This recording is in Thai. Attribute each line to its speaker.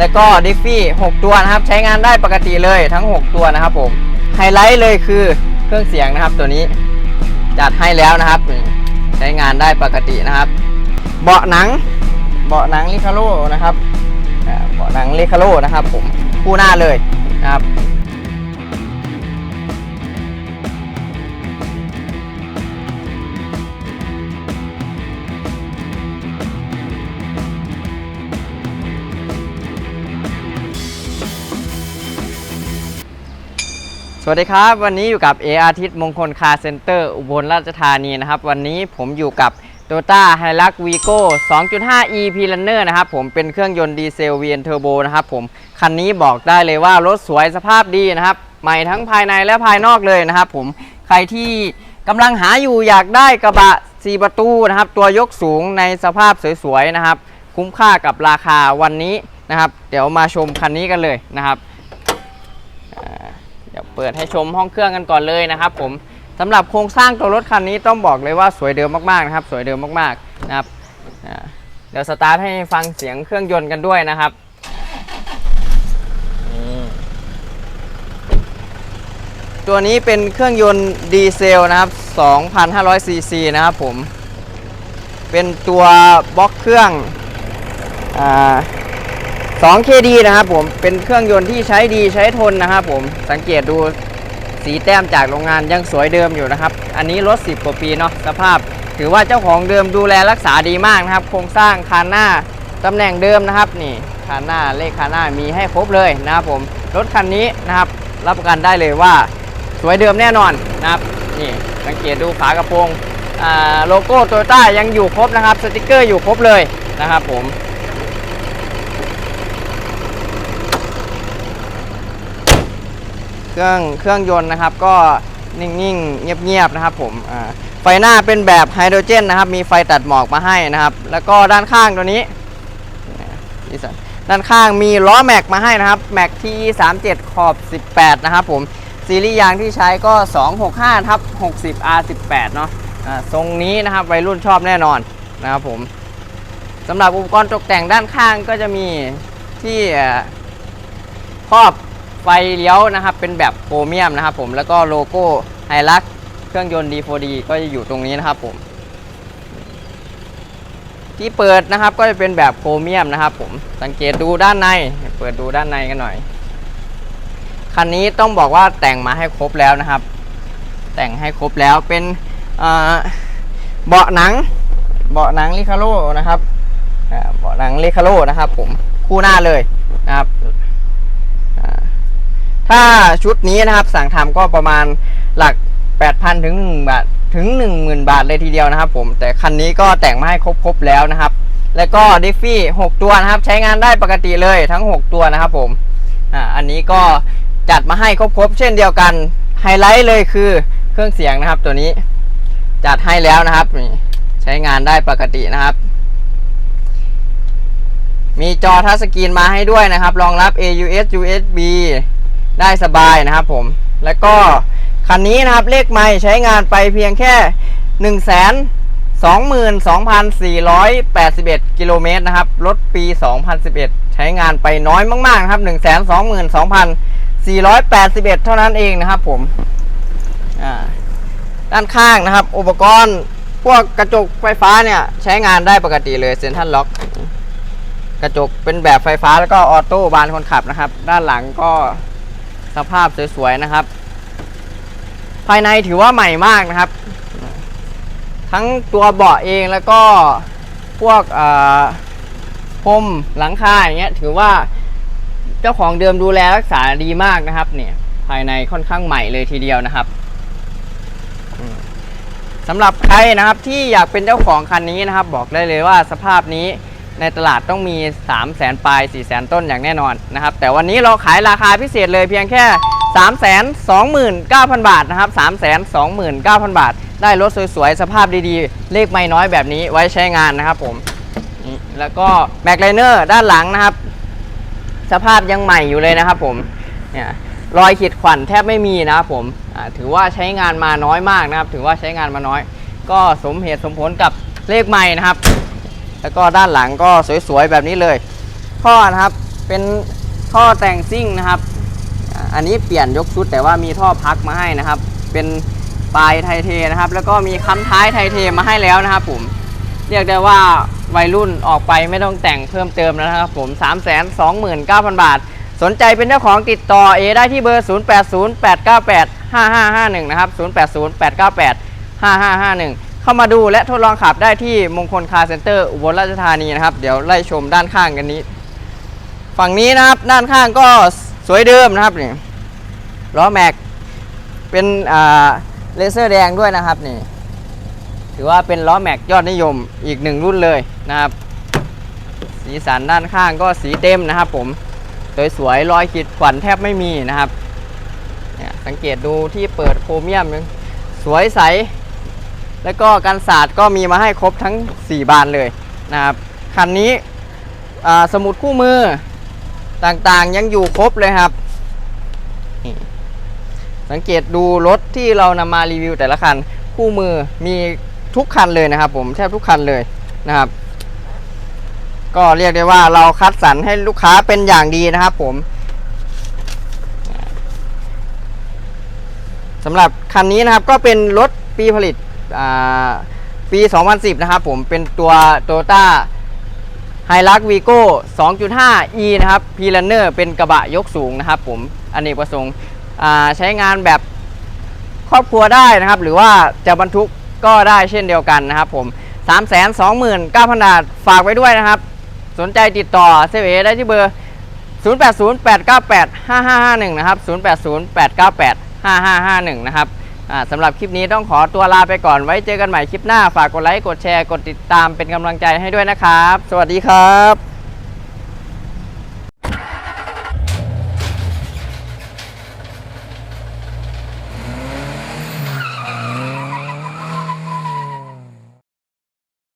Speaker 1: แล้วก็ดิฟฟี่6ตัวนะครับ ใช้งานได้ปกติเลยทั้ง 6 ตัวนะครับผม ไฮไลท์เลยคือเครื่องเสียงนะครับตัวนี้จัดให้แล้วนะครับ ใช้งานได้ปกตินะครับ เบาะหนัง เบาะหนังลิคาโลนะครับเบาะหนังลิคาโลนะครับ ผมคู่หน้าเลยนะครับ วัสดีครับ วันนี้อยู่กับเออาทิตย์มงคลคาร์เซ็นเตอร์อุบลราชธานีนะครับ วันนี้ผมอยู่กับ t o y o t a h i l u x Vigo 2.5 e p Runner นะครับผมเป็นเครื่องยนต์ดีเซล VN Turbo นะครับผมคันนี้บอกได้เลยว่ารถสวยสภาพดีนะครับ ใหม่ทั้งภายในและภายนอกเลยนะครับผมใครที่กำลังหาอยู่อยากได้กระบะ 4 ประตูนะครับ ตัวยกสูงในสภาพสวยๆนะครับ คุ้มค่ากับราคาวันนี้นะครับ เดี๋ยวมาชมคันนี้กันเลยนะครับ ปิดให้ชมห้องเครื่องกันก่อนเลยนะครับผมสำหรับโครงสร้างตัวรถคันนี้ต้องบอกเลยว่าสวยเดิมมากๆนะครับ สวยเดิมมากๆนะครับเดี๋ยวสตาร์ทให้ฟังเสียงเครื่องยนต์กันด้วยนะครับตัวนี้เป็นเครื่องยนต์ดีเซลนะครับ2,500ซีซีนะครับผม เป็นตัวบล็อกเครื่องอ่า 2 KD นะครับผมเป็นเครื่องยนต์ที่ใช้ดีใช้ทนนะครับผมสังเกตดูสีแต้มจากโรงงานยังสวยเดิมอยู่นะครับ อันนี้รถ 10 กว่าปีเนาะสภาพ ถือว่าเจ้าของเดิมดูแลรักษาดีมากนะครับ โครงสร้างคานหน้าตำแหน่งเดิมนะครับนี่คานหน้าเลขคานหน้ามีให้ครบเลยนะครับผมรถคันนี้นะครับ รับประกันได้เลยว่าสวยเดิมแน่นอนนะครับนี่สังเกตดูฝากระโปรงโลโก้โตโยต้ายังอยู่ครบนะครับสติกเกอร์อยู่ครบเลยนะครับผม เครื่องเครื่องยนต์นะครับ ก็นิ่งๆ เงียบๆนะครับผมไฟหน้าเป็นแบบไฮโดรเจนนะครับ มีไฟตัดหมอกมาให้นะครับ แล้วก็ด้านข้างตัวนี้ด้านข้างมีล้อแม็กมาให้นะครับแม็กที่ 37 ขอบ 18 นะครับผมซีรีส์ยางที่ใช้ก็ 265ทับ60 R18 เนาะอ่าทรงนี้นะครับวัยรุ่นชอบแน่นอนนะครับผมสำหรับอุปกรณ์ตกแต่งด้านข้างก็จะมีที่ครอบ ไฟเลี้ยวนะครับเป็นแบบโครเมียมนะครับผมแล้วก็โลโก้ไฮลักเครื่องยนต์ D4D ก็จะอยู่ตรงนี้นะครับผม ที่เปิดนะครับก็จะเป็นแบบโครเมียมนะครับผมสังเกตดูด้านใน เปิดดูด้านในกันหน่อย คันนี้ต้องบอกว่าแต่งมาให้ครบแล้วนะครับ แต่งให้ครบแล้วเป็นเบาะหนัง เบาะหนังลิคาโร่นะครับเบาะหนังลิคาโร่นะครับผมคู่หน้าเลยนะครับ ถ้าชุดนี้นะครับสั่งทำก็ประมาณหลัก 8,000 ถึง1บาทถึง 10,000 บาทเลยทีเดียวนะครับ ผมแต่คันนี้ก็แต่งมาให้ครบๆแล้วนะครับ แล้วก็ดิฟฟี่6ตัวนะครับ ใช้งานได้ปกติเลยทั้ง 6 ตัวนะครับ ผมอ่าอันนี้ก็จัดมาให้ครบๆเช่นเดียวกันไฮไลท์เลยคือเครื่องเสียงนะครับตัวนี้จัดให้แล้วนะครับ ใช้งานได้ปกตินะครับ มีจอทัชสกรีนมาให้ด้วยนะครับ รองรับ AUX USB ได้สบายนะครับผม แล้วก็คันนี้นะครับเลขไม่ใช้งานไปเพียงแค่ 1 2 2 4 8 1 กิโลเมตรนะครับ รถปี 2011 ใช้งานไปน้อยมากๆนะครับ1 2 2 4 8 1 เท่านั้นเองนะครับผม ด้านข้างนะครับ อุปกรณ์พวกกระจกไฟฟ้าเนี่ยใช้งานได้ปกติเลยเซ็นทรัลล็อกกระจกเป็นแบบไฟฟ้าแล้วก็ออโต้บานคนขับนะครับ ด้านหลังก็ สภาพสวยๆนะครับ ภายในถือว่าใหม่มากนะครับ ทั้งตัวเบาะเองแล้วก็พวกเอ่อพรมหลังคาอย่างเงี้ยถือว่าเจ้าของเดิมดูแลรักษาดีมากนะครับ เนี่ยภายในค่อนข้างใหม่เลยทีเดียวนะครับสำหรับใครนะครับที่อยากเป็นเจ้าของคันนี้นะครับ บอกได้เลยว่าสภาพนี้ ในตลาดต้องมี 3 0 0แสนปลาย4 0 0แสนต้นอย่างแน่นอนนะครับ แต่วันนี้เราขายราคาพิเศษเลยเพียงแค่ 3 2 9 0 0 0 บาทนะครับ 3 2 9 0 0 0 บาท ได้รถสวยๆ สภาพดีๆ เลขไม่น้อยแบบนี้ไว้ใช้งานนะครับผม แล้วก็แม็กไลเนอร์ด้านหลังนะครับ สภาพยังใหม่อยู่เลยนะครับผม เนี่ยรอยขีดข่วนแทบไม่มีนะครับผม ถือว่าใช้งานมาน้อยมากนะครับ ถือว่าใช้งานมาน้อย ก็สมเหตุสมผลกับเลขใหม่นะครับ แล้วก็ด้านหลังก็สวยๆแบบนี้เลยท่อนะครับเป็นท่อแต่งซิ่งนะครับ อันนี้เปลี่ยนยกชุดแต่ว่ามีท่อพักมาให้นะครับ เป็นปลายไทเทนะครับ แล้วก็มีค้ำท้ายไทเทมาให้แล้วนะครับผมเรียกได้ว่าวัยรุ่นออกไปไม่ต้องแต่งเพิ่มเติมแล้วนะครับผม 3 2 9 0 0 0 บาท สนใจเป็นเจ้าของติดต่อเอได้ที่เบอร์ 0808985551 นะครับ 0808985551 เข้ามาดูและทดลองขับได้ที่มงคลคาร์เซ็นเตอร์อุบลราชธานีนะครับ เดี๋ยวไล่ชมด้านข้างกันนี้ ฝั่งนี้นะครับด้านข้างก็สวยเดิมนะครับนี่ล้อแม็กเป็นอ่าเลเซอร์แดงด้วยนะครับนี่ถือว่าเป็นล้อแม็กยอดนิยมอีกหนึ่งรุ่นเลยนะครับ สีสันด้านข้างก็สีเต็มนะครับ ผมสวยๆรอยขีดขวัญแทบไม่มีนะครับเนี่ยสังเกตดูที่เปิดโครเมียมสวยใส แล้วก็กันศาสตร์ก็มีมาให้ครบทั้ง 4 บานเลยนะครับคันนี้สมุดคู่มือต่างๆยังอยู่ครบเลยครับ สังเกตดูรถที่เรานำมารีวิวแต่ละคัน คู่มือมีทุกคันเลยนะครับผมแทบทุกคันเลยนะครับ ก็เรียกได้ว่าเราคัดสรรให้ลูกค้าเป็นอย่างดีนะครับผมสำหรับคันนี้นะครับก็เป็นรถปีผลิต ปี 2010 นะครับผมเป็นตัว Toyota h i l u x Vigo 2.5e นะครับ p l a n n e r เป็นกระบะยกสูงนะครับผมอเนกประสงค์ใช้งานแบบครอบครัวได้นะครับ หรือว่าจะบรรทุกก็ได้เช่นเดียวกันนะครับผม3 2 9 0 0 0บาทฝากไว้ด้วยนะครับ สนใจติดต่อเซเวได้ที่เบอร์ 0808985551 นะครับ 0808985551 นะครับ สำหรับคลิปนี้ต้องขอตัวลาไปก่อนไว้เจอกันใหม่คลิปหน้าฝากกดไลค์กดแชร์กดติดตามเป็นกำลังใจให้ด้วยนะครับ สวัสดีครับ